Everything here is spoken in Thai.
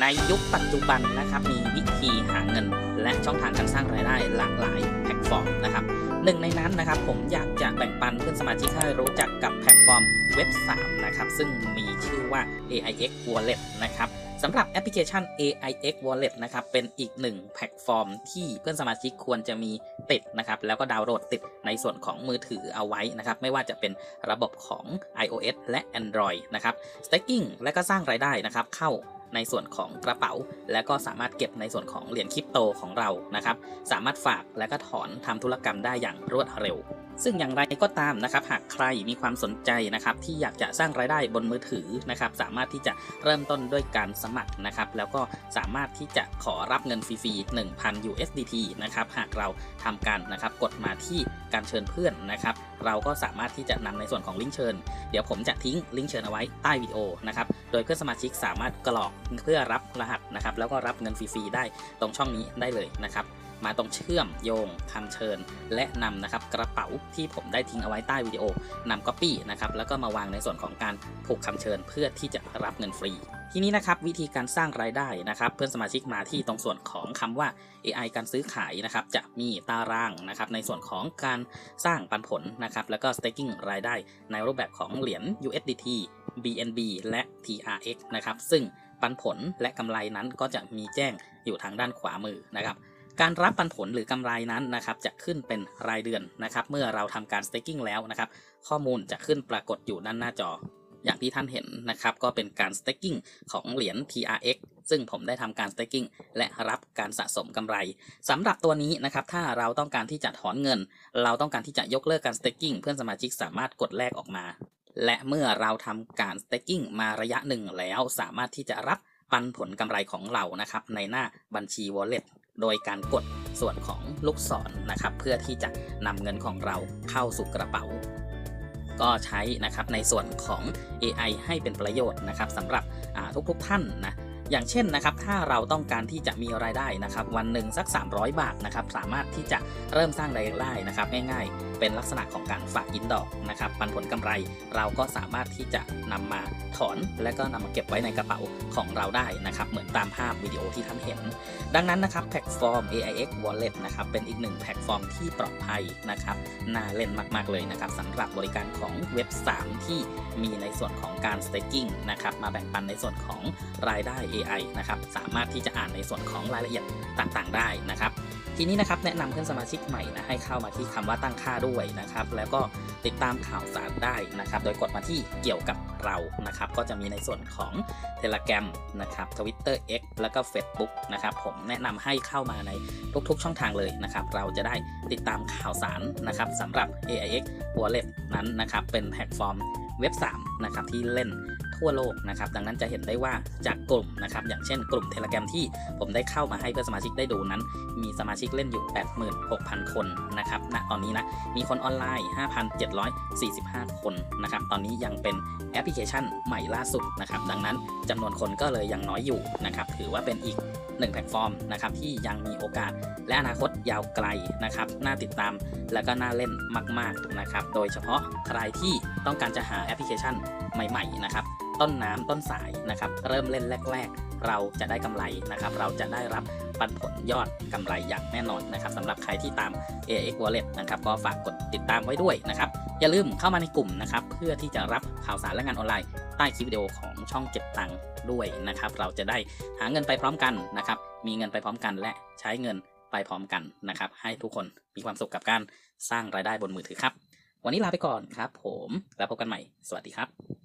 ในยุคปัจจุบันนะครับมีวิธีหาเงิน และช่องทางการสร้างรายได้หลากหลายแพลตฟอร์มนะครับหนึ่งในนั้นนะครับผมอยากจะแบ่งปันเพื่อนสมาชิกให้รู้จักกับแพลตฟอร์มเว็บ 3 นะครับ ซึ่งมีชื่อว่า AIX Wallet นะครับสำหรับแอปพลิเคชัน AIX Wallet นะครับเป็นอีกหนึ่งแพลตฟอร์มที่เพื่อนสมาชิกควรจะมีติดนะครับแล้วก็ดาวน์โหลดติดในส่วนของมือถือเอาไว้นะครับไม่ว่าจะเป็นระบบของ iOS และ Android นะครับ staking และก็สร้างรายได้นะครับเข้า ในส่วนของกระเป๋า และก็สามารถเก็บในส่วนของเหรียญคริปโตของเรานะครับ สามารถฝากและก็ถอนทำธุรกรรมได้อย่างรวดเร็ว ซึ่งอย่างไรก็ตามนะครับ หากใครมีความสนใจนะครับ ที่อยากจะสร้างรายได้บนมือถือนะครับ สามารถที่จะเริ่มต้นด้วยการสมัครนะครับ แล้วก็สามารถที่จะขอรับเงินฟรีๆ1,000 USDT นะครับ หากเราทำการนะครับ กดมาที่การเชิญเพื่อนนะครับ เราก็สามารถที่จะนำในส่วนของลิงก์เชิญ เดี๋ยวผมจะทิ้งลิงก์เชิญเอาไว้ใต้วิดีโอนะครับ โดยเพื่อนสมาชิกสามารถกรอกเพื่อรับรหัสนะครับ แล้วก็รับเงินฟรีๆได้ตรงช่องนี้ได้เลยนะครับ มาตรงเชื่อมโยงคำเชิญ และนำนะครับกระเป๋าที่ผมได้ทิ้งเอาไว้ใต้วิดีโอนำ Copy นะครับแล้วก็มาวางในส่วนของการผูกคำเชิญ เพื่อที่จะรับเงินฟรี ทีนี้นะครับวิธีการสร้างรายได้นะครับ เพื่อนสมาชิกมาที่ตรงส่วนของคำว่า AI การซื้อขายนะครับ จะมีตารางนะครับ ในส่วนของการสร้างปันผลนะครับ แล้วก็ staking รายได้ในรูปแบบของเหรียญ USDT BNB และ TRX นะครับ ซึ่งปันผลและกำไรนั้นก็จะมีแจ้งอยู่ทางด้านขวามือนะครับการรับปันผลหรือกำไรนั้นนะครับจะขึ้นเป็นรายเดือนนะครับ เมื่อเราทำการ staking แล้วนะครับ ข้อมูลจะขึ้นปรากฏอยู่ด้านหน้าจอ อย่างที่ท่านเห็นนะครับ ก็เป็นการ staking ของเหรียญ TRX ซึ่งผมได้ทำการ staking และรับการสะสมกำไรสำหรับตัวนี้นะครับ ถ้าเราต้องการที่จะถอนเงิน เราต้องการที่จะยกเลิกการ staking เพื่อนสมาชิกสามารถกดแลกออกมา และเมื่อเราทำการ staking มาระยะหนึ่งแล้ว สามารถที่จะรับปันผลกำไรของเรานะครับ ในหน้าบัญชี wallet โดยการกดส่วนของลูกศรนนะครับ เพื่อที่จะนำเงินของเราเข้าสู่กระเป๋า ก็ใช้นะครับในส่วนของ AI ให้เป็นประโยชน์นะครับสำหรับทุกๆท่านนะอย่างเช่นนะครับถ้าเราต้องการที่จะมีรายได้นะครับวันหนึ่งสัก 300 บาทนะครับสามารถที่จะเริ่มสร้างรายได้นะครับง่ายๆ เป็นลักษณะของการฝากยินดอกนะครับปันผลกำไร เราก็สามารถที่จะนำมาถอน และก็นำมาเก็บไว้ในกระเป๋าของเราได้นะครับ เหมือนตามภาพวิดีโอที่ท่านเห็น ดังนั้นนะครับแพลตฟอร์ม AIX Wallet นะครับเป็นอีกหนึ่งแพลตฟอร์มที่ปลอดภัยนะครับน่าเล่นมาก ๆ เลยนะครับสำหรับบริการของเว็บ 3 ที่มีในส่วนของการ staking นะครับมาแบ่งปันในส่วนของรายได้ AI นะครับสามารถที่จะอ่านในส่วนของรายละเอียดต่างๆ ได้นะครับ ทีนี้นะครับแนะนำเพื่อนสมาชิกใหม่นะให้เข้ามาที่คำว่าตั้งค่าด้วยนะครับ แล้วก็ติดตามข่าวสารได้นะครับ โดยกดมาที่เกี่ยวกับเรานะครับ ก็จะมีในส่วนของ Telegram นะครับ Twitter X แล้วก็ Facebook นะครับ ผมแนะนำให้เข้ามาในทุกๆ ช่องทางเลยนะครับ เราจะได้ติดตามข่าวสารนะครับสำหรับ AIX Wallet นั้นนะครับ เป็นแพลตฟอร์มเว็บ 3 นะครับ ที่เล่น ทั่วโลกนะครับ ดังนั้นจะเห็นได้ว่าจากกลุ่มนะครับ อย่างเช่นกลุ่ม Telegram ที่ผมได้เข้ามาให้เพื่อนสมาชิกได้ดูนั้น มีสมาชิกเล่นอยู่ 86,000 คนนะครับณตอนนี้นะ มีคนออนไลน์ 5,745 คนนะครับ ตอนนี้ยังเป็นแอปพลิเคชันใหม่ล่าสุดนะครับ ดังนั้นจำนวนคนก็เลยยังน้อยอยู่นะครับ ถือว่าเป็นอีก หนึ่งแพลตฟอร์มนะครับที่ยังมีโอกาสและอนาคตยาวไกลนะครับน่าติดตามและก็น่าเล่นมากๆนะครับโดยเฉพาะใครที่ต้องการจะหาแอปพลิเคชันใหม่ๆนะครับต้นน้ำต้นสายนะครับเริ่มเล่นแรก ๆ เราจะได้กำไรนะครับเราจะได้รับปันผลยอดกำไรอย่างแน่นอนนะครับสำหรับใครที่ตาม AX Wallet นะครับก็ฝากกดติดตามไว้ด้วยนะครับ อย่าลืมเข้ามาในกลุ่มนะครับ เพื่อที่จะรับข่าวสารและงานออนไลน์ใต้คลิปวิดีโอของช่องเก็บตังค์ด้วยนะครับ เราจะได้หาเงินไปพร้อมกันนะครับ มีเงินไปพร้อมกัน และใช้เงินไปพร้อมกันนะครับ ให้ทุกคนมีความสุขกับการสร้างรายได้บนมือถือครับ วันนี้ลาไปก่อนครับ ผมแล้วพบกันใหม่ สวัสดีครับ